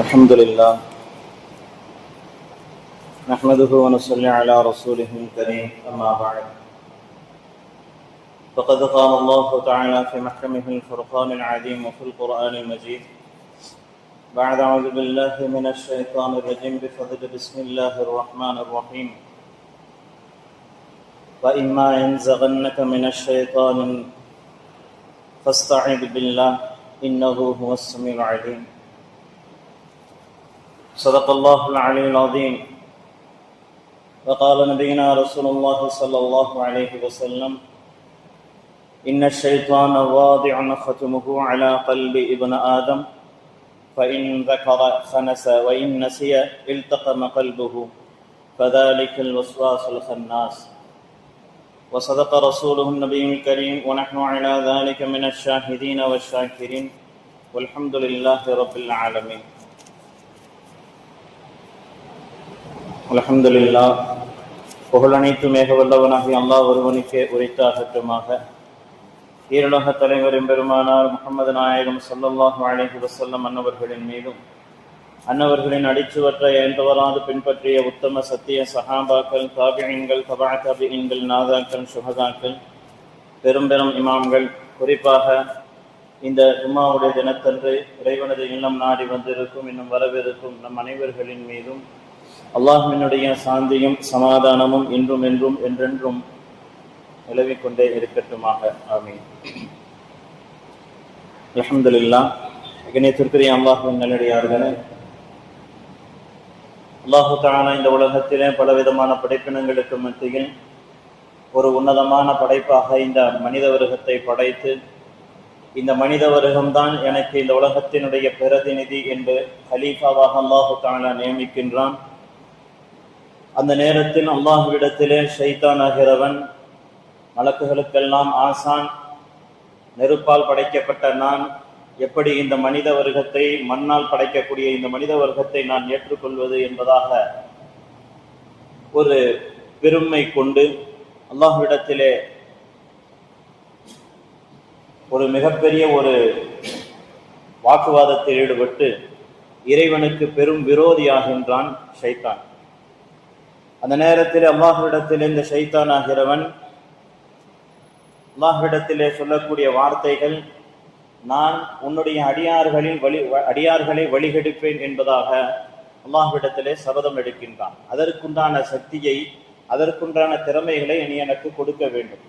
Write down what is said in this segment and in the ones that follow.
الحمد لله. نحمده ونصلي على رسوله الكريم أما بعد. فقد قال الله تعالى في محكمه الفرقان العظيم وفي القرآن المجيد بعد أعوذ بالله من الشيطان الرجيم بفضل بسم الله الرحمن الرحيم. وإما ينزغنك من الشيطان فاستعذ بالله إنه هو السميع العليم. صدق الله العلي العظيم. وقال نبينا رسول الله صلى الله عليه وسلم إن الشيطان واضع ختمه على قلب ابن آدم فإن ذكر خنس وإن نسي التقم قلبه فذلك الوسواس الخناس. وصدق رسوله النبي الكريم ونحن على ذلك من الشاهدين والشاكرين والحمد لله رب العالمين. அல்ஹம்துலில்லா. புகழ் அனைத்து மேக வல்லவனாகி அல்லாஹ் ஒருவனுக்கே உரைத்தாகட்டுமாக. ஈருலக தலைவரின் பெருமானார் முகமது நாயகம் சல்லல்லாஹ் அழகி வசல்லம் அன்னவர்களின் மீதும் அன்னவர்களின் அடிச்சுவற்றை எழுந்தவராது பின்பற்றிய உத்தம சத்திய சஹாபாக்கள் தாபியங்கள் தபா தாபியங்கள் நாதாக்கள் சுகதாக்கள் பெரும் பெரும் இமாம்கள் குறிப்பாக இந்த உம்மாவுடைய தினத்தன்று இறைவனது இல்லம் நாடி வந்திருக்கும் இன்னும் வரவிருக்கும் நம் அனைவர்களின் மீதும் அல்லாஹினுடைய சாந்தியும் சமாதானமும் இன்றும் என்றும் என்றென்றும் நிலவிக் கொண்டே இருக்கட்டுமாக. ஆமீன். அல்ஹம்துலில்லா இணையத்திற்குரிய அல்லாஹுவின் நல்லடியார்களே. அல்லாஹு தான இந்த உலகத்திலே பலவிதமான படைப்பினங்களுக்கு மத்தியில் ஒரு உன்னதமான படைப்பாக இந்த மனித வருகத்தை படைத்து இந்த மனித வருகம்தான் எனக்கு இந்த உலகத்தினுடைய பிரதிநிதி என்று ஹலீஃபாவாக அல்லாஹு தானா நியமிக்கின்றான். அந்த நேரத்தில் அல்லாஹுவிடத்திலே ஷைத்தான் ஆகிறவன் மலக்குகளுக்கெல்லாம் ஆசான் நெருப்பால் படைக்கப்பட்ட நான் எப்படி இந்த மனித வர்க்கத்தை மண்ணால் படைக்கக்கூடிய இந்த மனித வர்க்கத்தை நான் ஏற்றுக்கொள்வது என்பதாக ஒரு பெருமை கொண்டு அல்லாஹுவிடத்திலே ஒரு மிகப்பெரிய ஒரு வாக்குவாதத்தில் ஈடுபட்டு இறைவனுக்கு பெரும் விரோதியாகின்றான் ஷைத்தான். அந்த நேரத்தில் அல்லாஹ்விடத்தில் இந்த ஷைத்தான் ஆகிறவன் அல்லாஹ்விடத்திலே சொல்லக்கூடிய வார்த்தைகள் நான் உன்னுடைய அடியார்களின் வழி அடியார்களை வழிகெடுப்பேன் என்பதாக அல்லாஹ்விடத்திலே சபதம் எடுக்கின்றான். அதற்குண்டான சக்தியை அதற்குண்டான திறமைகளை நீ எனக்கு கொடுக்க வேண்டும்.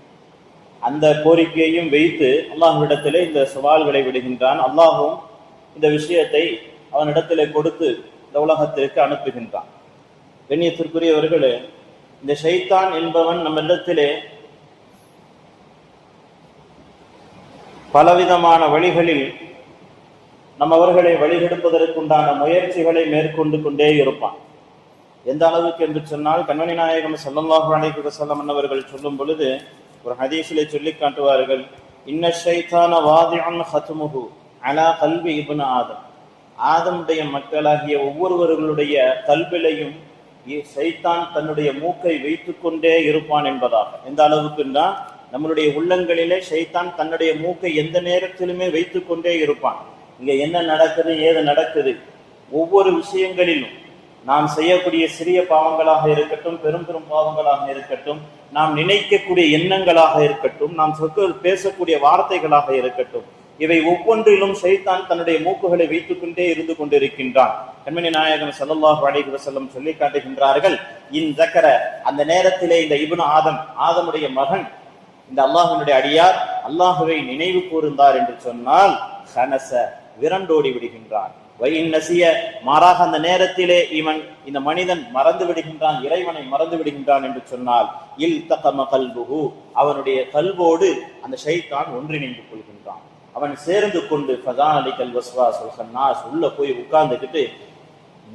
அந்த கோரிக்கையையும் வைத்து அல்லாஹ்விடத்திலே இந்த சவால்களை விடுகின்றான். அல்லாஹும் இந்த விஷயத்தை அவனிடத்திலே கொடுத்து இந்த உலகத்திற்கு அனுப்புகின்றான். கண்ணியத்திற்குரியவர்களே இந்த ஷைத்தான் என்பவன் நம்மிடத்திலே பலவிதமான வழிகளில் நம் அவர்களை வழிகெடுப்பதற்குண்டான முயற்சிகளை மேற்கொண்டு கொண்டே இருப்பான். எந்த அளவுக்கு என்று சொன்னால் கண்மணி நாயகம் சல்லல்லாஹு அலைஹி வஸல்லம் அவர்கள் சொல்லும் பொழுது ஒரு ஹதீஸிலே சொல்லி காட்டுவார்கள் இன்ன ஷைத்தான வாதியான் ஹத்முஹு அலா கல்வி இபுன் ஆதம். ஆதமுடைய மக்களாகிய ஒவ்வொருவர்களுடைய கல்விலையும் சைத்தான் தன்னுடைய மூக்கை வைத்துக்கொண்டே இருப்பான் என்பதாக. எந்த அளவுக்குன்னா நம்மளுடைய உள்ளங்களிலே சைத்தான் தன்னுடைய மூக்கை எந்த நேரத்திலுமே வைத்துக்கொண்டே இருப்பான். இங்க என்ன நடக்குது ஏது நடக்குது? ஒவ்வொரு விஷயங்களிலும் நாம் செய்யக்கூடிய சிறிய பாவங்களாக இருக்கட்டும் பெரும் பெரும் பாவங்களாக இருக்கட்டும் நாம் நினைக்கக்கூடிய எண்ணங்களாக இருக்கட்டும் நாம் சொற்கள் பேசக்கூடிய வார்த்தைகளாக இருக்கட்டும் இவை ஒவ்வொன்றிலும் சைத்தான் தன்னுடைய மூக்குகளை வைத்துக் கொண்டே இருந்து கொண்டிருக்கின்றான். கண்மணி நாயகன் சல்லாஹ் அலைஹி வசல்லம் சொல்லி காட்டுகின்றார்கள் இன் ஜக்கர அந்த நேரத்திலே இந்த இபுன் ஆதம் ஆதமுடைய மகன் இந்த அல்லாஹனுடைய அடியார் அல்லாஹுவை நினைவு கூர்ந்தார் என்று சொன்னால் ஹனச விரண்டோடி விடுகின்றான். வயின் நசிய மாறாக அந்த நேரத்திலே இவன் இந்த மனிதன் மறந்து விடுகின்றான் இறைவனை மறந்து விடுகின்றான் என்று சொன்னால் இல் தகம கல்புகு அவனுடைய கல்வோடு அந்த ஷைத்தான் ஒன்றிணைந்து கொள்கின்றான். அவன் சேர்ந்து கொண்டு ஃபதான் அலிகல் வஸ்வா சுல்ஹன்னாஸ் உள்ள போய் உட்கார்ந்துக்கிட்டு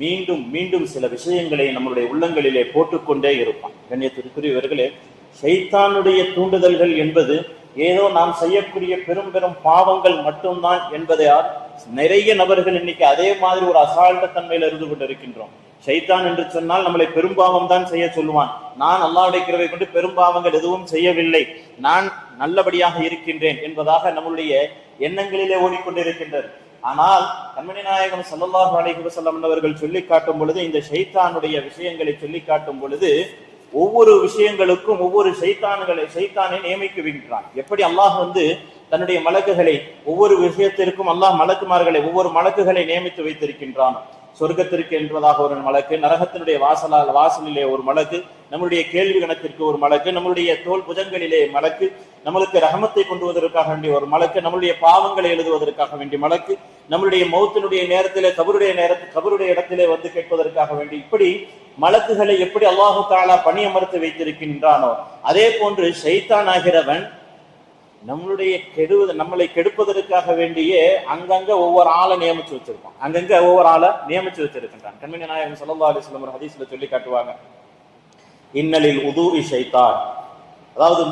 மீண்டும் மீண்டும் சில விஷயங்களை நம்மளுடைய உள்ளங்களிலே போட்டுக்கொண்டே இருப்பான். கண்ணியத்திற்குரியவர்களே சைத்தானுடைய தூண்டுதல்கள் என்பது ஏதோ நாம் செய்யக்கூடிய பெரும் பெரும் பாவங்கள் மட்டும்தான் என்பதையால் நிறைய நபர்கள் இன்னைக்கு அதே மாதிரி ஒரு அசால்ட்ட தன்மையில இருந்து கொண்டிருக்கின்றோம். ஷைத்தான் என்று சொன்னால் நம்மளை பெரும்பாவம் தான் செய்ய சொல்லுவான். நான் அல்லாவுடைய கிருவை கொண்டு பெரும்பாவங்கள் எதுவும் செய்யவில்லை. நான் நல்லபடியாக இருக்கின்றேன் என்பதாக நம்முடைய எண்ணங்களிலே ஓடிக்கொண்டிருக்கின்றது. ஆனால் கண்மணி நாயகம் ஸல்லல்லாஹு அலைஹி அவர்கள் சொல்லி காட்டும் பொழுது இந்த ஷைத்தானுடைய விஷயங்களை சொல்லி காட்டும் பொழுது ஒவ்வொரு விஷயங்களுக்கும் ஒவ்வொரு சைத்தான்களை சைத்தானை நியமிக்குகின்றான். எப்படி அல்லாஹ் வந்து தன்னுடைய மலக்குகளை ஒவ்வொரு விஷயத்திற்கும் அல்லாஹ் மலக்குமார்களை ஒவ்வொரு மலக்குகளை நியமித்து வைத்திருக்கின்றான்? சொர்க்கத்திற்கு என்பதாக ஒரு மலக்கு நரகத்தினுடைய வாசலால் வாசலிலே ஒரு மலக்கு நம்முடைய கேள்வி கணத்திற்கு ஒரு மலக்கு நம்முடைய தோல் புஜங்களிலே மலக்கு நம்மளுக்கு ரகமத்தை கொண்டு வருவதற்காக வேண்டிய ஒரு மலக்கு நம்மளுடைய பாவங்களை எழுதுவதற்காக வேண்டிய மலக்கு நம்மளுடைய மௌத்தினுடைய நேரத்திலே கபருடைய நேரத்தில் கபருடைய இடத்திலே வந்து கேட்பதற்காக வேண்டி இப்படி மலக்குகளை எப்படி அல்லாஹு தாலா பணியமர்த்து வைத்திருக்கின்றானோ அதே போன்று சைத்தான் ஆகிறவன் நம்மளுடைய கெடுவது நம்மளை கெடுப்பதற்காக வேண்டியே அங்கங்க ஒவ்வொரு ஆளை நியமிச்சு வச்சிருப்பான். அங்கங்க ஒவ்வொரு ஆளை நியமிச்சு வச்சிருக்கின்றான். கண்மணி நாயகம் ஸல்லல்லாஹு அலைஹி வஸல்லம் ஒரு ஹதீஸ்ல சொல்லி காட்டுவாங்க. இன்னலில் உதூரி ஷைத்தான். அதாவது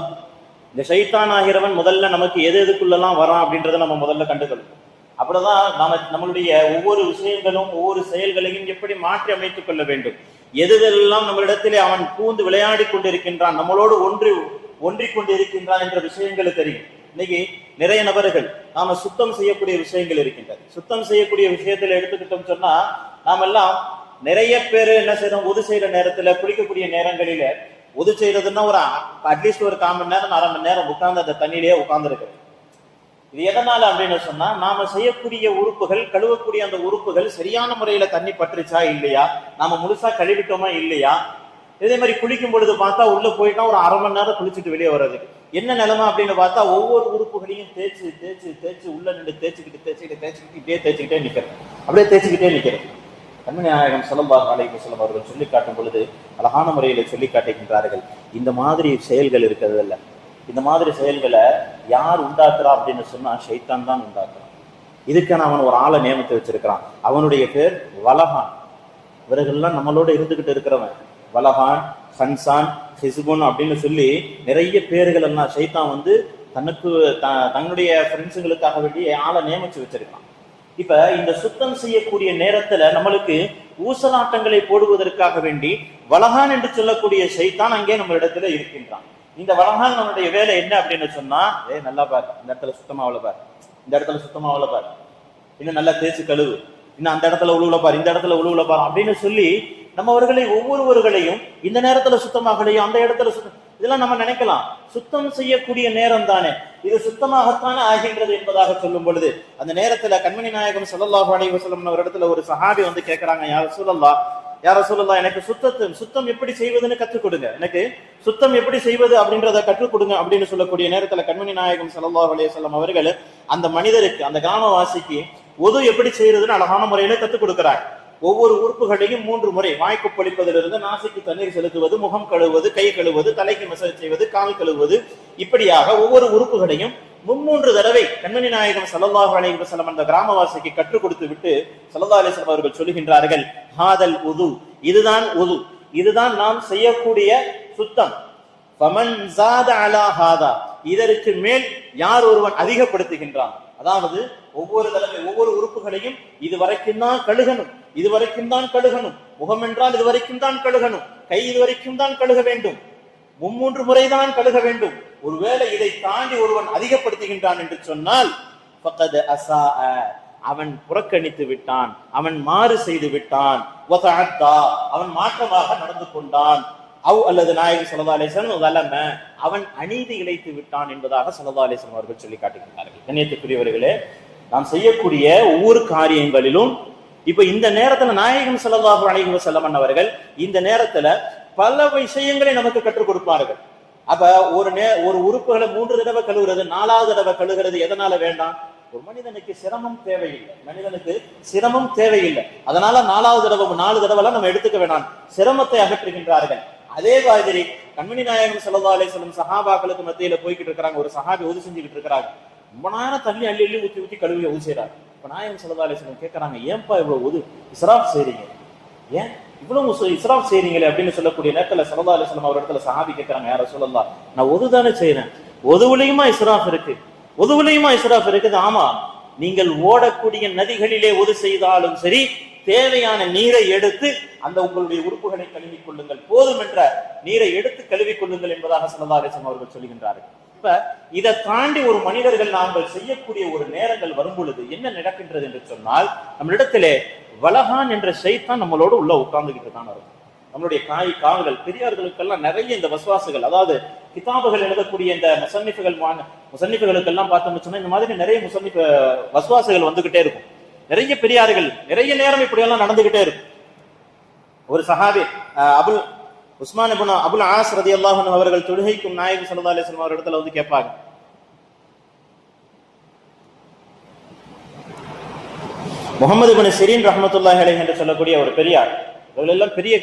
இந்த ஷைத்தான் ஆகிறவன் முதல்ல நமக்கு எது எதுக்குள்ளெல்லாம் வரான் அப்படின்றத நம்ம முதல்ல கண்டுகொள்வோம் அப்படிதான் நம்ம நம்மளுடைய ஒவ்வொரு விஷயங்களும் ஒவ்வொரு செயல்களையும் எப்படி மாற்றி அமைத்துக் கொள்ள வேண்டும். எதுதெல்லாம் நம்மளிடத்திலே அவன் பூந்து விளையாடி கொண்டிருக்கின்றான் நம்மளோடு ஒன்று ஒன்றிக் கொண்டிருக்கின்றான் என்ற விஷயங்கள் தெரியும். இன்னைக்கு நிறைய நபர்கள் நாம சுத்தம் செய்யக்கூடிய விஷயங்கள் இருக்கின்றது. சுத்தம் செய்யக்கூடிய விஷயத்துல எடுத்துக்கிட்டோம் சொன்னா நாமெல்லாம் நிறைய பேர் என்ன செய்யறோம் ஒது செய்யற நேரத்துல குளிக்கக்கூடிய நேரங்களில ஒது செய்யறதுன்னா ஒரு அட்லீஸ்ட் ஒரு கால் மணி நேரம் அரை மணி நேரம் உட்கார்ந்து அந்த தண்ணியிலேயே உட்கார்ந்துருக்கு இது எதனால அப்படின்னு சொன்னா நாம செய்யக்கூடிய உறுப்புகள் கழுவக்கூடிய அந்த உறுப்புகள் சரியான முறையில தண்ணி பற்றுச்சா இல்லையா? நாம முழுசா கழுவிட்டோமா இல்லையா? இதே மாதிரி குளிக்கும் பொழுது பார்த்தா உள்ள போயிட்டா ஒரு அரை மணி நேரம் குளிச்சுட்டு வெளியே வர்றதுக்கு. என்ன நிலைமை அப்படின்னு பார்த்தா ஒவ்வொரு உறுப்புகளையும் தேய்ச்சு தேய்ச்சு தேய்ச்சு உள்ள நின்று தேய்ச்சிக்கிட்டு தேய்ச்சிக்கிட்டு தேய்ச்சிக்கிட்டு இப்படியே தேய்ச்சிக்கிட்டே நிற்கிறேன் அப்படியே தேய்ச்சிக்கிட்டே நிற்கிறேன் கண்மணி நாயகம் ஸல்லல்லாஹு நாளைக்கு வஸல்லம் அவர்கள் சொல்லி காட்டும் பொழுது அழகான முறையில் சொல்லி காட்டுகின்றார்கள். இந்த மாதிரி செயல்கள் இருக்கிறது இல்லை. இந்த மாதிரி செயல்களை யார் உண்டாக்குறா அப்படின்னு சொன்னா ஷைத்தான் தான் உண்டாக்குறான். இதுக்கான அவன் ஒரு ஆளை நியமித்து வச்சிருக்கிறான். அவனுடைய பேர் வலகான் இவர்கள்லாம் நம்மளோட இருந்துகிட்டு இருக்கிறவன். வலஹான் ஹன்சான் ஹிசுபுன் அப்படின்னு சொல்லி நிறைய பேர்கள் எல்லாம் ஷைத்தான் வந்து தனக்கு த- தன்னுடைய ஃப்ரெண்ட்ஸுங்களுக்காக வேண்டி ஆளை நியமிச்சு வச்சிருக்கான். இப்ப இந்த சுத்தம் செய்யக்கூடிய நேரத்துல நம்மளுக்கு ஊசலாட்டங்களை போடுவதற்காக வேண்டி வலகான் என்று சொல்லக்கூடிய சைத்தான் அங்கே நம்ம இடத்துல இருக்கின்றான். இந்த வலகான் நம்மளுடைய வேலை என்ன அப்படின்னு சொன்னா ஏ நல்லா பாரு. இந்த இடத்துல சுத்தமா அவ்வளவு பாரு. இந்த இடத்துல சுத்தமா அவ்வளவு பாரு. இன்னும் நல்லா தேய்ச்சி கழுவு. இன்னும் அந்த இடத்துல உழுவுல பாரு. இந்த இடத்துல உழுவுல பாரு. அப்படின்னு சொல்லி நம்ம அவர்களை ஒவ்வொருவர்களையும் இந்த நேரத்துல சுத்தமாகலையும் அந்த இடத்துல சுத்தம் இதெல்லாம் நம்ம நினைக்கலாம். சுத்தம் செய்யக்கூடிய நேரம் தானே இது சுத்தமாகத்தானே ஆகின்றது என்பதாக சொல்லும் பொழுது அந்த நேரத்துல கண்மணி நாயகம் ஸல்லல்லாஹு அலைஹி வஸல்லம் ஒரு இடத்துல ஒரு சஹாபி வந்து கேட்கிறாங்க யார் ரசூலல்லாஹ் யார சொல்லலாம் எனக்கு சுத்தத்தை சுத்தம் எப்படி செய்வதுன்னு கற்றுக் கொடுங்க. எனக்கு சுத்தம் எப்படி செய்வது அப்படின்றத கற்றுக் கொடுங்க அப்படின்னு சொல்லக்கூடிய நேரத்துல கண்மணி நாயகம் ஸல்லல்லாஹு அலையம் அவர்கள் அந்த மனிதருக்கு அந்த கிராமவாசிக்கு ஒது எப்படி செய்யறதுன்னு அழகான முறையில கற்றுக் கொடுக்கிறார் ஒவ்வொரு உறுப்புகளையும் மூன்று முறை வாய்க்கு பொழிப்பதிலிருந்து நாசிக்கு தண்ணீர் செலுத்துவது முகம் கழுவுவது கை கழுவுவது தலைக்கு மசாஜ் செய்வது கால் கழுவுவது. இப்படியாக ஒவ்வொரு உறுப்புகளையும் மும்மூன்று தடவை கண்மணி நாயகம் ஸல்லல்லாஹு அலைஹி வஸல்லம் அந்த கிராமவாசிக்கு கற்றுக் கொடுத்து விட்டு ஸல்லல்லாஹு அலைஹி வஸல்லம் அவர்கள் சொல்லுகின்றார்கள் ஹாதல் உது. இதுதான் உது. இதுதான் நாம் செய்யக்கூடிய சுத்தம். ஃபமன் ஜாத அலா ஹாதா. இதற்கு மேல் யார் ஒருவன் அதிகப்படுத்துகின்றான்? அதாவது ஒவ்வொரு தடவை ஒவ்வொரு உறுப்புகளையும் இது வரைக்கும் தான் கழுகணும் இது வரைக்கும் தான் கழுகணும் முகம் என்றால் இது வரைக்கும் தான் கழுகணும் கை இது வரைக்கும் தான் கழுக வேண்டும் மும்மூன்று முறைதான் கழுக வேண்டும். ஒருவேளை இதை தாண்டி ஒருவன் அதிகப்படுத்துகின்றான் என்று சொன்னால் அசா அவன் புறக்கணித்து விட்டான் அவன் மாறு செய்து விட்டான் அவன் மாற்றமாக நடந்து கொண்டான். அவ் அல்லது நாயகி சல்லா அலிஸ்லாம் அவன் அநீதி இழைத்து விட்டான் என்பதாக சல்லா அலிஸ்லாம் அவர்கள் சொல்லி காட்டுகின்றார்கள் கண்ணியத்துக்குரியவர்களே நாம் செய்யக்கூடிய ஒவ்வொரு காரியங்களிலும் இப்ப இந்த நேரத்துல நாயகம் செல்லதாக அலைஹி செல்லமன் அவர்கள் இந்த நேரத்துல பல விஷயங்களை நமக்கு கற்றுக் கொடுப்பார்கள். அப்ப ஒரு நே ஒரு உறுப்புகளை மூன்று தடவை கழுவுறது நாலாவது தடவை கழுவுறது எதனால வேண்டாம்? ஒரு மனிதனுக்கு சிரமம் தேவையில்லை. மனிதனுக்கு சிரமம் தேவையில்லை. அதனால நாலாவது தடவை நாலு தடவைலாம் நம்ம எடுத்துக்க வேணாம். சிரமத்தை அகற்றுகின்றார்கள். அதே மாதிரி கண்மணி நாயகம் ஸல்லல்லாஹு அலைஹி சஹாபாக்களுக்கு மத்தியில போய்கிட்டு இருக்கிறாங்க. ஒரு சஹாபி உதவி செஞ்சுக்கிட்டு இருக்கிறாங்க ரொம்ப நேரம் தண்ணி அள்ளி அள்ளி ஊத்தி ஊத்தி கழுவி உதவி செய்றாங்க இப்ப நாயகம் ஸல்லல்லாஹு அலைஹி கேட்கறாங்க ஏன்பா இவ்வளவு உது இஸ்ராப் செய்றீங்க? ஏன் இவ்வளவு இஸ்ராப் செய்றீங்களே? அப்படின்னு சொல்லக்கூடிய நேரத்துல ஸல்லல்லாஹு அலைஹி அவர் இடத்துல சஹாபி கேட்கறாங்க யார சொல்லலாம் நான் ஒது தானே ஒதுவுலையுமா இஸ்ராஃப் இருக்கு? ஒதுவுலையுமா இஸ்ராஃப் இருக்குது? ஆமா நீங்கள் ஓடக்கூடிய நதிகளிலே உது செய்தாலும் சரி தேவையான நீரை எடுத்து அந்த உங்களுடைய உறுப்புகளை கழுவிக் கொள்ளுங்கள். போதும் என்ற நீரை எடுத்து கழுவி கொள்ளுங்கள் என்பதாக ஸல்லல்லாஹு அவர்கள் சொல்கின்றார்கள். இப்ப இதை தாண்டி ஒரு மனிதர்கள் நாங்கள் செய்யக்கூடிய ஒரு நேரங்கள் வரும் பொழுது என்ன நடக்கின்றது என்று சொன்னால் நம்மளிடத்திலே வலகான் என்ற சைத்தான் நம்மளோட உள்ள உட்கார்ந்துகிட்டு தான் இருக்கும் நம்மளுடைய காய் காவல்கள் பெரியார்களுக்கெல்லாம் நிறைய இந்த வசுவாசுகள் அதாவது கிதாபுகள் எழுதக்கூடிய இந்த முசன்னிப்புகள் முசன்னிப்புகளுக்கெல்லாம் பார்த்தோம்னு சொன்னா இந்த மாதிரி நிறைய முசன்னிப்பு வசுவாசுகள் வந்துகிட்டே இருக்கும். நிறைய பெரியார்கள் நிறைய நேரம் இப்படியெல்லாம் நடந்துகிட்டே இருக்கும் ஒரு சஹாபி அஹ், Abul Usman ibn Abul As ரதி அல்லாஹன் அவர்கள் தொழுகைக்கும் நாயகம் சல்லா அலிஸ்லாம் அவர் இடத்துல வந்து கேட்பாங்க. முகமது பின் சிரீன் ரஹமத்துல்லாஹ் அலை என்று சொல்லக்கூடிய ஒரு பெரியார். இவர்கள் எல்லாம் பெரிய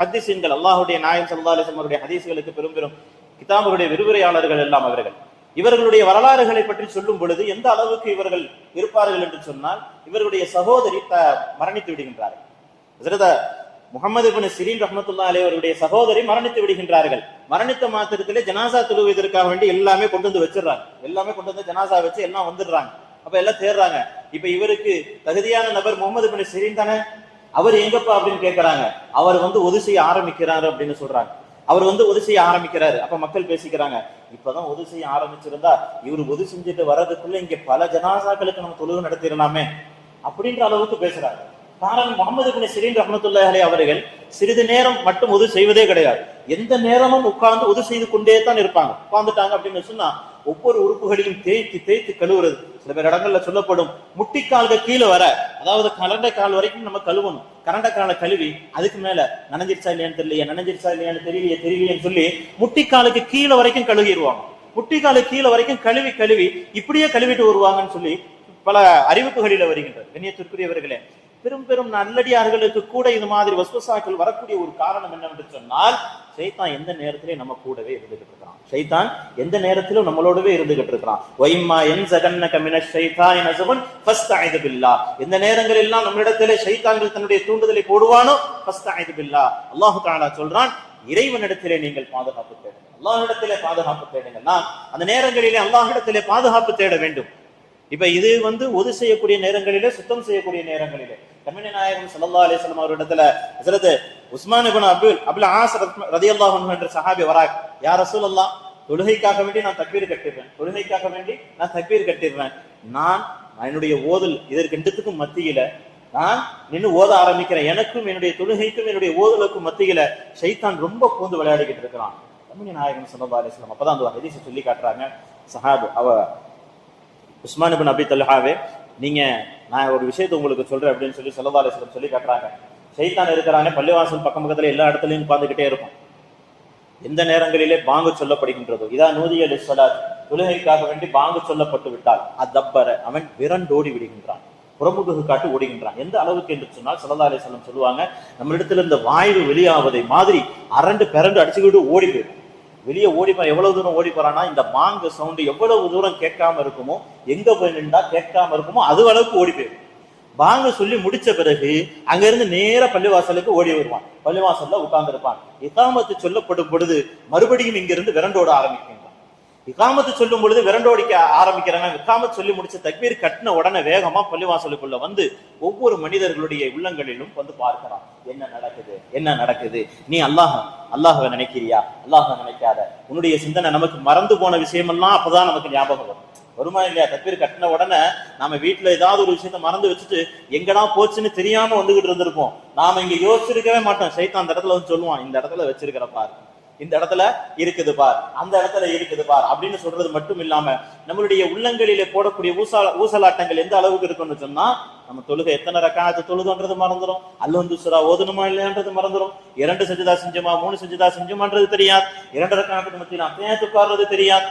ஹதீசின்கள் அல்லாஹுடைய நாயகம் சல்லா அலிஸ்லாம் அவருடைய ஹதீஸ்களுக்கு பெரும் பெரும் கிதாபுடைய விரிவுரையாளர்கள் எல்லாம் அவர்கள். இவர்களுடைய வரலாறுகளை பற்றி சொல்லும் பொழுது எந்த அளவுக்கு இவர்கள் இருப்பார்கள் என்று சொன்னால் இவர்களுடைய சகோதரி த- மரணித்து விடுகின்றார்கள். முகமது பின் சிரீன் ரஹமத்துல்லா அலி அவருடைய சகோதரி மரணித்து விடுகின்றார்கள். மரணித்த மாத்திரத்திலே ஜனாசா தொழுவதற்காக வேண்டி எல்லாமே கொண்டு வந்து வச்சிடுறாங்க. எல்லாமே கொண்டு வந்து ஜனாசா வச்சு எல்லாம் வந்துடுறாங்க. அப்ப எல்லாம் தேடுறாங்க. இப்ப இவருக்கு தகுதியான நபர் முகமது பின் சிரீன் தானே? அவர் எங்கப்பா அப்படின்னு கேட்கிறாங்க அவர் வந்து ஒது செய்ய ஆரம்பிக்கிறாரு அப்படின்னு சொல்றாங்க. அவர் வந்து உதவி செய்ய ஆரம்பிக்கிறாரு. அப்ப மக்கள் பேசிக்கிறாங்க இப்பதான் உதவி செய்ய ஆரம்பிச்சிருந்தா இவர் உதவி செஞ்சுட்டு வர்றதுக்குள்ள இங்க பல ஜனாசாக்களுக்கு நம்ம தொழுகு நடத்திடலாமே அப்படின்ற அளவுக்கு பேசுறாங்க காரணம் முகமது பின் சிரீன் ரஹமத்துல்லாஹி அவர்கள் சிறிது நேரம் மட்டும் உதவி செய்வதே கிடையாது. எந்த நேரமும் உட்கார்ந்து உது செய்து கொண்டே தான் இருப்பாங்க. உட்கார்ந்துட்டாங்க அப்படின்னு சொன்னா ஒவ்வொரு உறுப்புகளையும் தேய்த்து தேய்த்து கழுவுறது. சில பேர் இடங்கள்ல சொல்லப்படும் முட்டிக்கால்கள் கீழே வர. அதாவது கரண்ட கால் வரைக்கும் நம்ம கழுவணும். கரண்ட காலை கழுவி அதுக்கு மேல நனைஞ்சிருச்சா இல்லையான்னு தெரியலையே நனைஞ்சிருச்சா இல்லையான்னு தெரியலையே தெரியலையேன்னு சொல்லி முட்டிக்காலுக்கு கீழே வரைக்கும் கழுகிடுவாங்க முட்டிக்காலுக்கு கீழே வரைக்கும் கழுவி கழுவி இப்படியே கழுவிட்டு வருவாங்கன்னு சொல்லி பல அறிவிப்புகளில வருகின்றது. கண்ணியத்திற்குரியவர்களே பெரும் பெரும் நல்லடியார்களுக்கு கூட இது மாதிரி வசுவசாக்கள் வரக்கூடிய ஒரு காரணம் என்னவென்று சொன்னால் சைத்தான் எந்த நேரத்திலே நம்ம கூடவே இருந்துகிட்டு இருக்கிறான். சைத்தான் எந்த நேரத்திலும் நம்மளோடவே இருந்துகிட்டு இருக்கிறான். ஒய்மா என் சகன்ன கமின ஷைத்தான் நசுவன் ஃபஸ்ட் ஆயுத பில்லா. எந்த நேரங்களெல்லாம் நம்மளிடத்திலே சைத்தான்கள் தன்னுடைய தூண்டுதலை போடுவானோ ஃபஸ்ட் ஆயுத பில்லா. அல்லாஹு தாலா சொல்றான் இறைவனிடத்திலே நீங்கள் பாதுகாப்பு தேடுங்கள். அல்லாஹிடத்திலே பாதுகாப்பு தேடுங்கள். நான் அந்த நேரங்களிலே அல்லாஹிடத்திலே பாதுகாப்பு தேட வேண்டும். இப்ப இது வந்து ஒது செய்யக்கூடிய நேரங்களிலே சுத்தம் செய்யக்கூடிய நேரங்களிலே. கண்மணி நாயகம் சல்லா அலிஸ்லாம் அவரிடத்துல ஹஜ்ரத் Usman ibn Abul Abul As ரதி அல்லாஹ் என்ற சஹாபி வராக் யார் ரசூல் அல்லா தொழுகைக்காக வேண்டி நான் தக்பீர் கட்டிடுறேன். தொழுகைக்காக வேண்டி நான் தக்பீர் கட்டிடுறேன். நான் என்னுடைய ஓதல் இதற்கு ரெண்டுத்துக்கும் மத்தியில நான் நின்னு ஓத ஆரம்பிக்கிறேன். எனக்கும் என்னுடைய தொழுகைக்கும் என்னுடைய ஓதலுக்கும் மத்தியில ஷைத்தான் ரொம்ப பூந்து விளையாடிக்கிட்டு இருக்கிறான். தமிழ் நாயகம் சல்லா அலிஸ்லாம் அப்பதான் அந்த ஹதீஸை சொல்லி காட்டுறாங்க. சஹாபு அவ உஸ்மான் பின் அபி தல்ஹாவே நீங்கள் நான் ஒரு விஷயத்தை உங்களுக்கு சொல்கிறேன் அப்படின்னு சொல்லி சல்லா அலிஸ்லம் சொல்லி காட்டுறாங்க சைத்தான் இருக்கிறாங்க பள்ளிவாசல் பக்கம் பக்கத்தில் எல்லா இடத்துலையும் உட்காந்துக்கிட்டே இருக்கும். எந்த நேரங்களிலே பாங்கு சொல்லப்படுகின்றதோ இதான் நூதிய லிஸ்ஸலாத் தொழுகைக்காக வேண்டி பாங்கு சொல்லப்பட்டு விட்டால் அதப்பர அவன் விரண்டோடி விடுகின்றான். புறமுதுகு காட்டு ஓடுகின்றான். எந்த அளவுக்கு என்று சொன்னால் சல்லா அலிஸ்லம் சொல்லுவாங்க நம்மளிடத்துல இந்த வாய்வு வெளியாவதை மாதிரி அரண்டு பிறண்டு அடிச்சுக்கிட்டு ஓடி போயிடும். வெளியே ஓடி போற எவ்வளவு தூரம் ஓடி போறான்னா இந்த மாங்கு சவுண்ட் எவ்வளவு தூரம் கேட்காம இருக்குமோ எங்க போய் நின்றா கேட்காம இருக்குமோ அது அளவுக்கு ஓடி போயிடும். பாங்க சொல்லி முடிச்ச பிறகு அங்க இருந்து நேர பள்ளிவாசலுக்கு ஓடி வருவான். பள்ளிவாசல்ல உட்கார்ந்து இருப்பான் இகாமத்து சொல்லப்படும் பொழுது மறுபடியும் இங்கிருந்து விரண்டோட ஆரம்பிக்கும். இகாமத்து சொல்லும் பொழுது விரண்டோடிக்க ஆரம்பிக்கிறாங்க. இகாமத் சொல்லி முடிச்ச தக்பீர் கட்டின உடனே வேகமா பள்ளிவாசலுக்குள்ள வந்து ஒவ்வொரு மனிதர்களுடைய உள்ளங்களிலும் வந்து பார்க்கிறான். என்ன நடக்குது? என்ன நடக்குது? நீ அல்லாஹ் அல்லாஹவை நினைக்கிறியா? அல்லாஹ நினைக்காத. உன்னுடைய சிந்தனை நமக்கு மறந்து போன விஷயமெல்லாம் அப்பதான் நமக்கு ஞாபகம் வரும். வருமா இல்லையா? தக்பீர் கட்டின உடனே நாம வீட்டுல ஏதாவது ஒரு விஷயத்த மறந்து வச்சுட்டு எங்கடா போச்சுன்னு தெரியாம வந்துகிட்டு இருந்திருப்போம். நாம இங்க யோசிச்சிருக்கவே மாட்டோம். சைத்தான் அந்த இடத்துல வந்து சொல்லுவான் இந்த இடத்துல வச்சிருக்கிற பாரு. இந்த இடத்துல இருக்குது பார் அந்த இடத்துல இருக்குது பார் அப்படின்னு சொல்றது மட்டும் இல்லாம நம்மளுடைய உள்ளங்களிலே போடக்கூடிய ஊசால ஊசலாட்டங்கள் எந்த அளவுக்கு இருக்குன்னு சொன்னா நம்ம தொழுகை எத்தனை ரக்காத்து தொழுதுன்றது மறந்துடும் அல்லு சுரா ஓதணுமா இல்லையான்றது மறந்துடும் இரண்டு செஞ்சுதா செஞ்சோமா மூணு செஞ்சுதா செஞ்சோமான்றது தெரியாது. இரண்டு ரக்காத்துக்கு மத்தியில் அப்படியே பாடுறது தெரியாது.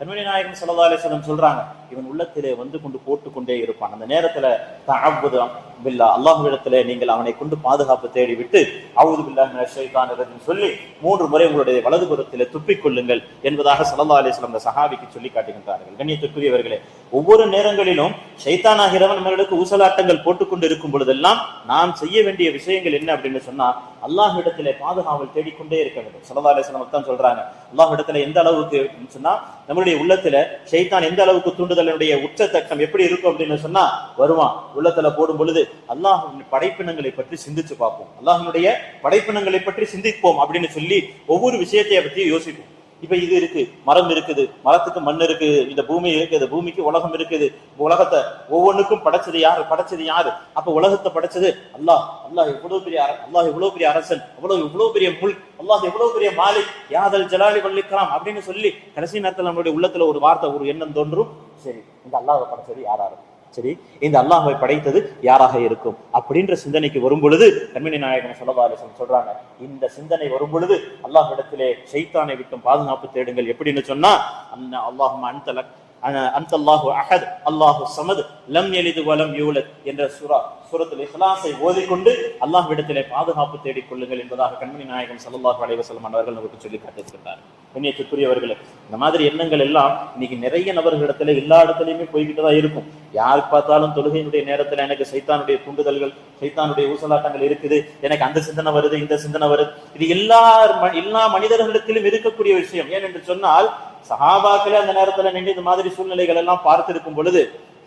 கண்மணி நாயகம் சல்லா அலிஸ்லம் சொல்றாங்க இவன் உள்ளத்திலே வந்து கொண்டு போட்டுக்கொண்டே இருப்பான். அந்த நேரத்துல தஅப்புது பில்லா அல்லாஹுவிடத்திலே நீங்கள் அவனை கொண்டு பாதுகாப்பு தேடி விட்டு அவுது பில்லாஹ் சொல்லி மூன்று முறை உங்களுடைய வலதுபுறத்திலே துப்பிக் கொள்ளுங்கள் என்பதாக சல்லா அலிஸ்லம் அந்த சஹாபிக்கு சொல்லி காட்டுகின்றார்கள். கண்ணியத்திற்குரியவர்களே ஒவ்வொரு நேரங்களிலும் ஷைத்தானாகிறவன் நம்மளுக்கு ஊசலாட்டங்கள் போட்டுக்கொண்டு இருக்கும் பொழுதெல்லாம் நாம் செய்ய வேண்டிய விஷயங்கள் என்ன அப்படின்னு சொன்னா அல்லாஹிடத்திலே பாதுகாவல் தேடிக்கொண்டே இருக்க வேண்டும். சல்லா அலிஸ்லாம் தான் சொல்றாங்க. அல்லாஹிடத்துல எந்த அளவுக்கு சொன்னா நம்மளுடைய உள்ளத்துல ஷைத்தான் எந்த அளவுக்கு தூண்டுதலுடைய உச்சத்தக்கம் எப்படி இருக்கும் அப்படின்னு சொன்னா வருவான். உள்ளத்துல போடும் பொழுது அல்லாஹ் படைப்பினங்களை பற்றி சிந்திச்சு பார்ப்போம். அல்லாஹனுடைய படைப்பினங்களை பற்றி சிந்திப்போம் அப்படின்னு சொல்லி ஒவ்வொரு விஷயத்தைய பற்றி யோசிப்போம். இப்ப இது இருக்கு மரம் இருக்குது மரத்துக்கு மண் இருக்குது இந்த பூமி இருக்குது பூமிக்கு உலகம் இருக்குது உலகத்தை ஒவ்வொன்றுக்கும் படைச்சது யாரு? படைச்சது யாரு? அப்ப உலகத்தை படைச்சது அல்லாஹ். அல்லாஹ் எவ்வளவு பெரிய அல்லாஹ் எவ்வளவு பெரிய அரசன் அவ்வளவு இவ்வளவு பெரிய முல் அல்லாஹ் எவ்வளவு பெரிய மாலிக் யாதல் ஜலாலி வல்லிக்கலாம் அப்படின்னு சொல்லி கடைசி நேரத்தில் நம்மளுடைய உள்ளத்துல ஒரு வார்த்தை ஒரு எண்ணம் தோன்றும். சரி இந்த அல்லாஹ் படைச்சது யாராரு சரி இந்த அல்லாஹ்வை படைத்தது யாராக இருக்கும்? அப்படின்ற சிந்தனைக்கு வரும் பொழுது கண்மணி நாயகன் சொல்லபாலிசன் சொல்றாங்க இந்த சிந்தனை வரும் பொழுது அல்லாஹ்விடத்திலே ஷைத்தானை விட்டும் பாதுகாப்பு தேடுங்கள். எப்படின்னு சொன்னா அன்ன அல்லாஹும் அன்தலக் அந்த அல்லாஹு அஹத் அல்லாஹு சமது லம் எளிது வலம் யூலத் என்ற சுரா சுரத்தில் இஹ்லாஸை ஓதிக்கொண்டு அல்லாஹ்விடத்திலே பாதுகாப்பு தேடிக் கொள்ளுங்கள் என்பதாக கண்மணி நாயகம் ஸல்லல்லாஹு அலைவசல்லம் அவர்கள் நமக்கு சொல்லி காட்டியிருக்கிறார் கண்ணியத்துக்குரியவர்களே இந்த மாதிரி எண்ணங்கள் எல்லாம் இன்னைக்கு நிறைய நபர்களிடத்துல எல்லா இடத்துலையுமே போய்கிட்டு தான் இருக்கும். யார் பார்த்தாலும் தொழுகையினுடைய நேரத்துல எனக்கு சைத்தானுடைய தூண்டுதல்கள் சைத்தானுடைய ஊசலாட்டங்கள் இருக்குது எனக்கு அந்த சிந்தனை வருது இந்த சிந்தனை வருது. இது எல்லா ம- எல்லா மனிதர்களிடத்திலும் இருக்கக்கூடிய விஷயம். ஏன் என்று சொன்னால் சஹாபாக்களே அந்த நேரத்துல நின்று இந்த மாதிரி சூழ்நிலைகள் எல்லாம் பார்த்திருக்கும் பொழுது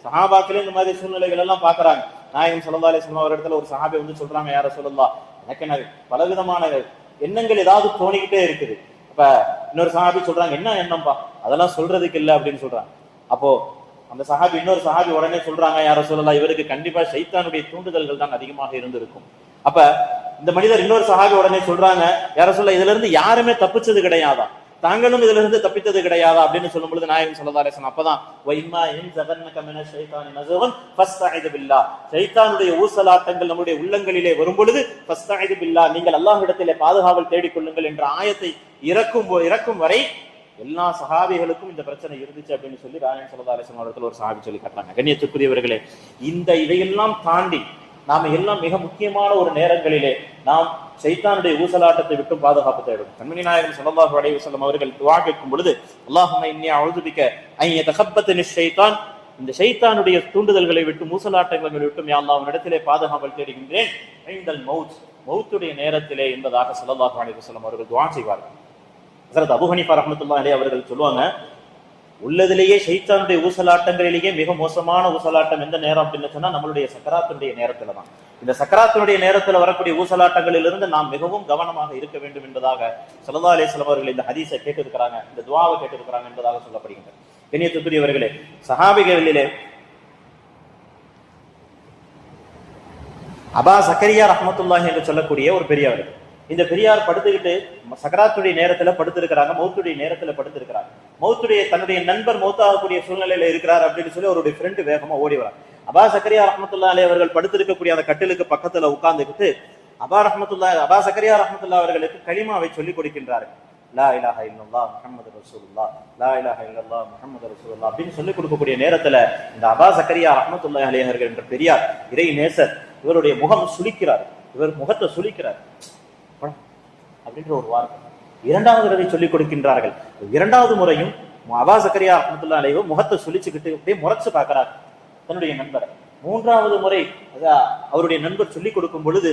சஹாபாக்களே இந்த மாதிரி சூழ்நிலைகள் எல்லாம் பாக்குறாங்க நாயகம் ஸல்லல்லாஹு அலைஹி ஒரு இடத்துல ஒரு சஹாபி வந்து சொல்றாங்க யார சொல்லலாம் எனக்கு என்ன பலவிதமான எண்ணங்கள் ஏதாவது தோணிக்கிட்டே இருக்குது. இப்ப இன்னொரு சஹாபி சொல்றாங்க என்ன எண்ணம்பா அதெல்லாம் சொல்றதுக்கு இல்லை அப்படின்னு சொல்றாங்க. அப்போ அந்த சஹாபி இன்னொரு சஹாபி உடனே சொல்றாங்க யார சொல்லலாம் இவருக்கு கண்டிப்பா சைத்தானுடைய தூண்டுதல்கள் தான் அதிகமாக இருந்திருக்கும். அப்ப இந்த மனிதர் இன்னொரு சஹாபி உடனே சொல்றாங்க யார சொல்ல இதுல இருந்து யாருமே தப்பிச்சது கிடையாதான் தாங்களும் இதுல இருந்து தப்பித்தது கிடையாதா அப்படின்னு சொல்லும் பொழுது நாயகம் சொல்லதாரேசன் அப்பதான் வைமா என் ஜகன்னக மின ஷைத்தானி ஷைத்தானுடைய ஊசலாட்டங்கள் நம்முடைய உள்ளங்களிலே வரும் பொழுது ஃபஸ்தஇது பில்லா. நீங்கள் அல்லாஹ்விடத்திலே பாதுகாவல் தேடிக் கொள்ளுங்கள் என்ற ஆயத்தை இறக்கும் போ- இறக்கும் வரை எல்லா சஹாபிகளுக்கும் இந்த பிரச்சனை இருந்துச்சு அப்படின்னு சொல்லி ராயன் சொல்லதாரேசன் அவர்கள் ஒரு சஹாபி சொல்லி காட்டுறாங்க. கண்ணியத்துக்குரியவர்களே இந்த இதையெல்லாம் தாண்டி நாம எல்லாம் மிக முக்கியமான ஒரு நேரங்களிலே நாம் சைத்தானுடைய ஊசலாட்டத்தை விட்டு பாதுகாப்பு தேடும். கண்மணி நாயகன் ஸல்லல்லாஹு அலைஹி அவர்கள் துவா கேட்கும் பொழுது அல்லாஹும்ம இன்னி அஊது ஐய ஐ யதகப்பத்தனி இந்த ஷைத்தானுடைய தூண்டுதல்களை விட்டு மூசலாட்டங்களை விட்டும் யா அல்லாஹ் இடத்திலே பாதுகாவல் தேடுகின்றேன். ஐந்தல் மௌத். மௌத்துடைய நேரத்திலே என்பதாக ஸல்லல்லாஹு அலைஹி வஸல்லம் அவர்கள் துவா செய்வார்கள். ஹசரத் அபு அவர்கள் சொல்லுவாங்க உள்ளதிலேயே ஷைத்தானுடைய ஊசலாட்டங்களிலேயே மிக மோசமான ஊசலாட்டம் எந்த நேரம் அப்படின்னு சொன்னா நம்மளுடைய சக்கராத்தினுடைய நேரத்துல தான். இந்த சக்கராத்தினுடைய நேரத்துல வரக்கூடிய ஊசலாட்டங்களிலிருந்து நாம் மிகவும் கவனமாக இருக்க வேண்டும் என்பதாக சல்லா அலிஸ்லாம் அவர்கள் இந்த ஹதீஸை கேட்டிருக்கிறாங்க இந்த துவாவை கேட்டிருக்கிறாங்க என்பதாக சொல்லப்படுகின்றது. கண்ணியத்துக்குரியவர்களே சஹாபிகளிலே அபா சக்கரியா ரஹமத்துல்லாஹி என்று சொல்லக்கூடிய ஒரு பெரியவர். இந்த பெரியார் படுத்துக்கிட்டு சக்கராத்துடைய நேரத்துல படுத்திருக்கிறாங்க மௌத்துடைய நேரத்துல படுத்திருக்கிறாங்க. மௌத்துடைய தன்னுடைய நண்பர் மௌத்தாகக்கூடிய சூழ்நிலையில இருக்கிறார் அப்படின்னு சொல்லி அவருடைய ஃப்ரெண்டு வேகமா ஓடி வரார் அபா சக்கரியா ரஹமத்துல்லா அலி அவர்கள் படுத்திருக்கக்கூடிய அந்த கட்டிலுக்கு பக்கத்துல உட்கார்ந்துக்கிட்டு அபா ரஹமத்துல்லா அபா சக்கரியா ரஹமத்துல்லா அவர்களுக்கு களிமாவை சொல்லிக் கொடுக்கின்றார்கள் லா இலாஹா இல்லல்லா முஹம்மது ரசூலுல்லா லா இலாஹா இல்லல்லா முஹம்மது ரசூலுல்லா அப்படின்னு சொல்லிக் கொடுக்கக்கூடிய நேரத்துல இந்த அபா சக்கரியா ரஹமத்துல்லா அலைஹி அவர்கள் என்ற பெரியார் இறை நேசர் இவருடைய முகம் சுளிக்கிறார். இவர் முகத்தை சுளிக்கிறார். அப்படின்ற ஒரு வார்த்தை. இரண்டாவது தடவை சொல்லிக் கொடுக்கின்றார்கள். இரண்டாவது முறையும் அபா சக்கரியா ரஹ்மத்துல்லாஹி முகத்தை சொல்லிச்சுக்கிட்டு அப்படியே முறைச்சு பார்க்கிறார். தன்னுடைய நண்பரை. மூன்றாவது முறை அவருடைய நண்பர் சொல்லிக் கொடுக்கும் பொழுது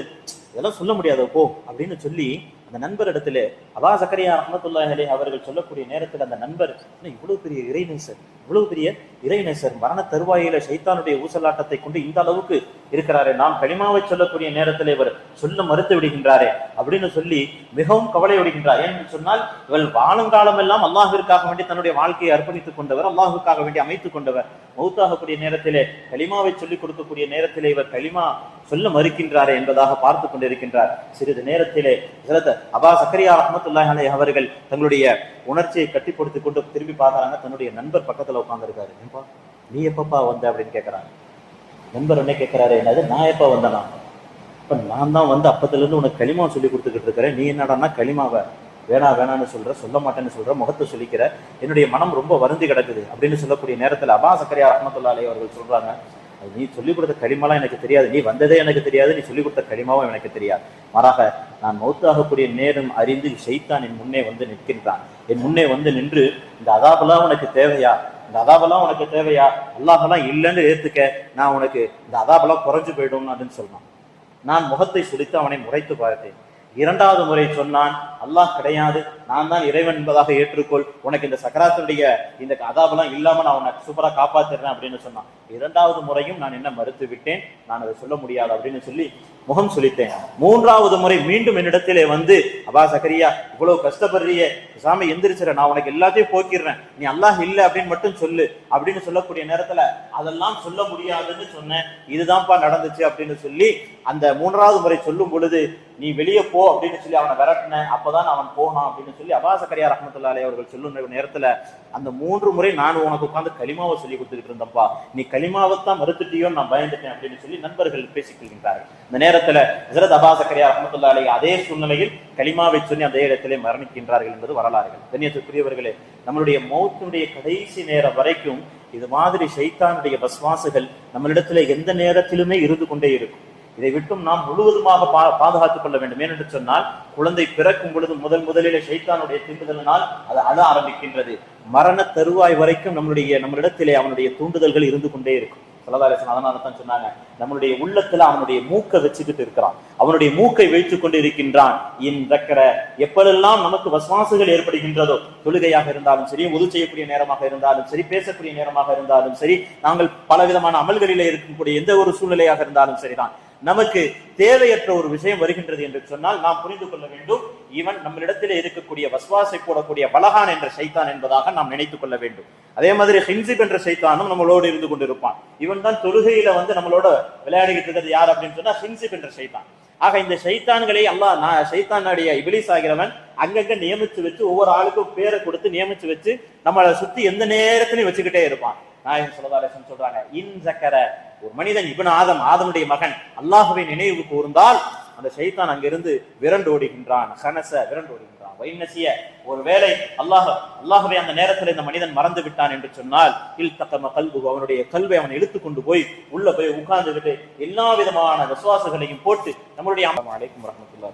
இதெல்லாம் சொல்ல முடியாது போ அப்படின்னு சொல்லி அந்த நண்பர் இடத்துல அபா சக்கரியா அஹமத்துல்லா அலைஹி அவர்கள் சொல்லக்கூடிய நேரத்தில் அந்த நண்பர் இவ்வளவு பெரிய இறைநேசர் இவ்வளவு பெரிய இறைநேசர் மரண தருவாயில சைத்தானுடைய ஊசலாட்டத்தை கொண்டு இந்த அளவுக்கு இருக்கிறாரே நாம் களிமாவை சொல்லக்கூடிய நேரத்தில் இவர் சொல்ல மறுத்து விடுகின்றாரே அப்படின்னு சொல்லி மிகவும் கவலை விடுகின்றார் ஏன்னு சொன்னால் இவள் வாழுங்காலம் எல்லாம் அல்லாஹிற்காக வேண்டி தன்னுடைய வாழ்க்கையை அர்ப்பணித்துக் கொண்டவர் அல்லாஹுக்காக வேண்டி அமைத்துக் கொண்டவர். மௌத்தாகக்கூடிய நேரத்திலே களிமாவை சொல்லிக் கொடுக்கக்கூடிய நேரத்திலே இவர் களிமா சொல்ல மறுக்கின்றாரே என்பதாக பார்த்து கொண்டிருக்கின்றார். சிறிது நேரத்திலே அபா சக்கரியா ரஹமத்துல்லாஹி அவர்கள் தங்களுடைய உணர்ச்சியை கட்டிப்படுத்திக் கொண்டு திரும்பி பார்க்கறாங்க. தன்னுடைய நண்பர் பக்கத்துல உட்கார்ந்து இருக்காரு நீ எப்பப்பா வந்த அப்படின்னு கேட்கறாங்க நண்பர் என்ன கேட்குறாரு? என்னது நான் எப்போ வந்தனா? இப்போ நான் தான் வந்து அப்பத்துலேருந்து உனக்கு களிமாவை சொல்லி கொடுத்துக்கிட்டு இருக்கிறேன். நீ என்னடான்னா களிமாவை வேணா வேணான்னு சொல்கிற சொல்ல மாட்டேன்னு சொல்கிற முகத்தை சொல்லிக்கிற. என்னுடைய மனம் ரொம்ப வருந்தி கிடக்குது அப்படின்னு சொல்லக்கூடிய நேரத்தில் அபா சக்கரியா ரஹமத்துல்லா அவர்கள் சொல்கிறாங்க அது நீ சொல்லிக் கொடுத்த களிமாலாம் எனக்கு தெரியாது. நீ வந்ததே எனக்கு தெரியாது. நீ சொல்லிக் கொடுத்த களிமாவும் எனக்கு தெரியாது. மாறாக நான் மௌத்தாகக்கூடிய நேரம் அறிந்து சைத்தான் என் முன்னே வந்து நிற்கின்றான். என் முன்னே வந்து நின்று இந்த அதாபெல்லாம் உனக்கு தேவையா? இந்த அதாபெல்லாம் உனக்கு தேவையா? அல்லாஹெல்லாம் இல்லைன்னு ஏத்துக்க. நான் உனக்கு இந்த அதாபெல்லாம் குறைஞ்சு போயிடும் அப்படின்னு சொன்னான் நான் முகத்தை சுடித்து அவனை முறைத்து பார்த்தேன். இரண்டாவது முறை சொன்னான் அல்லாஹ் கிடையாது. நான் தான் இறைவன் என்பதாக ஏற்றுக்கொள். உனக்கு இந்த சக்கராத்துடைய இந்த அதாபெல்லாம் இல்லாம நான் உன்னை சூப்பரா காப்பாத்துறேன் அப்படின்னு சொன்னான். இரண்டாவது முறையும் நான் என்ன மறுத்து விட்டேன் நான் அதை சொல்ல முடியாது அப்படின்னு சொல்லி முகம் சொல்லித்தேன் மூன்றாவது முறை மீண்டும் என்னிடத்திலே வந்து அபா சக்கரியா இவ்வளவு கஷ்டப்படுறியே. சாமி எந்திரிச்சிட நான் உனக்கு எல்லாத்தையும் போக்கிடுறேன். நீ அல்லாஹ் இல்லை அப்படின்னு மட்டும் சொல்லு. அப்படின்னு சொல்லக்கூடிய நேரத்துல அதெல்லாம் சொல்ல முடியாதுன்னு சொன்னேன். இதுதான்ப்பா நடந்துச்சு அப்படின்னு சொல்லி அந்த மூன்றாவது முறை சொல்லும் பொழுது நீ வெளியே போ அப்படின்னு சொல்லி அவனை விரட்டின அப்பதான் அவன் போனான் அப்படின்னு சொல்லி அபாசக்கரியா ரஹமத்துல்லாலே அவர்கள் சொல்லும் நேரத்துல அந்த மூன்று முறை நான் உனக்கு உட்காந்து களிமாவை சொல்லி கொடுத்துக்கிட்டு இருந்தப்பா நீ களிமாவை தான் மறுத்துட்டியோன்னு நான் பயந்துட்டேன் அப்படின்னு சொல்லி நண்பர்கள் பேசிக் கொள்கின்றார்கள். இந்த நேரத்துல ஹசரத் அபாசக்கரியா ரஹமத்துல்லாலே அதே சூழ்நிலையில் களிமாவை சொல்லி அதே இடத்திலே மரணிக்கின்றார்கள் என்பது வரலாறுகள். கண்ணியத்துக்குரியவர்களே நம்மளுடைய மௌத்தினுடைய கடைசி நேரம் வரைக்கும் இது மாதிரி சைத்தானுடைய பஸ்வாசுகள் நம்மளிடத்துல எந்த நேரத்திலுமே இருந்து கொண்டே இருக்கும். இதை விட்டும் நாம் முழுவதுமாக பா பாதுகாத்துக் கொள்ள வேண்டும். ஏனென்று சொன்னால் குழந்தை பிறக்கும் பொழுது முதல் முதலிலே சைத்தானுடைய தீண்டுதலினால் அது அழ ஆரம்பிக்கின்றது. மரண தருவாய் வரைக்கும் நம்மளுடைய நம்மளிடத்திலே அவனுடைய தூண்டுதல்கள் இருந்து கொண்டே இருக்கும். சொல்லதாரசன் அதனால தான் சொன்னாங்க நம்மளுடைய உள்ளத்துல அவனுடைய மூக்கை வச்சுக்கிட்டு இருக்கிறான். அவனுடைய மூக்கை வைத்துக் கொண்டு இருக்கின்றான் இந்த எப்பெல்லாம் நமக்கு வசுவாசுகள் ஏற்படுகின்றதோ தொழுகையாக இருந்தாலும் சரி உது செய்யக்கூடிய நேரமாக இருந்தாலும் சரி பேசக்கூடிய நேரமாக இருந்தாலும் சரி நாங்கள் பலவிதமான அமல்களிலே இருக்கக்கூடிய எந்த ஒரு சூழ்நிலையாக இருந்தாலும் சரிதான். நமக்கு தேவையற்ற ஒரு விஷயம் வருகின்றது என்று சொன்னால் நாம் புரிந்து கொள்ள வேண்டும். இவன் நம்மளிடத்திலே இருக்கக்கூடிய வஸ்வாசை போடக்கூடிய பலகான் என்ற சைத்தான் என்பதாக நாம் நினைத்துக் கொள்ள வேண்டும். அதே மாதிரி ஹின்சிப் என்ற சைத்தானும் நம்மளோடு இருந்து கொண்டிருப்பான். இவன் தான் தொழுகையில வந்து நம்மளோட விளையாடிக்கிட்டு இருக்கிறது யார் அப்படின்னு சொன்னா ஹின்சிப் என்ற சைத்தான். ஆக இந்த சைத்தான்களை அல்லாஹ் நான் சைத்தானுடைய இபிலிஸ் ஆகிறவன் அங்கங்க நியமிச்சு வச்சு ஒவ்வொரு ஆளுக்கும் பேரை கொடுத்து நியமிச்சு வச்சு நம்மளை சுத்தி எந்த நேரத்திலையும் வச்சுக்கிட்டே இருப்பான். நாயகம் சொல்லதாலேசன் சொல்றாங்க இன் சக்கர ஒரு மனிதன் இவன் ஆதம் ஆதமுடைய மகன் அல்லாஹுவை நினைவு கூர்ந்தால் அந்த சைத்தான் அங்கிருந்து விரண்டு ஓடுகின்றான் ஹனச விரண்டு ஓடுகின்றான். வைநசிய ஒரு வேளை அல்லாஹ் அல்லாஹுவை அந்த நேரத்தில் இந்த மனிதன் மறந்து விட்டான் என்று சொன்னால் இல் தக்கம கல்பு அவனுடைய கல்வை அவன் இழுத்து கொண்டு போய் உள்ள போய் உட்கார்ந்து விட்டு எல்லா விதமான விசுவாசங்களையும் போட்டு நம்மளுடைய அலைக்கும் வரமத்துல்லா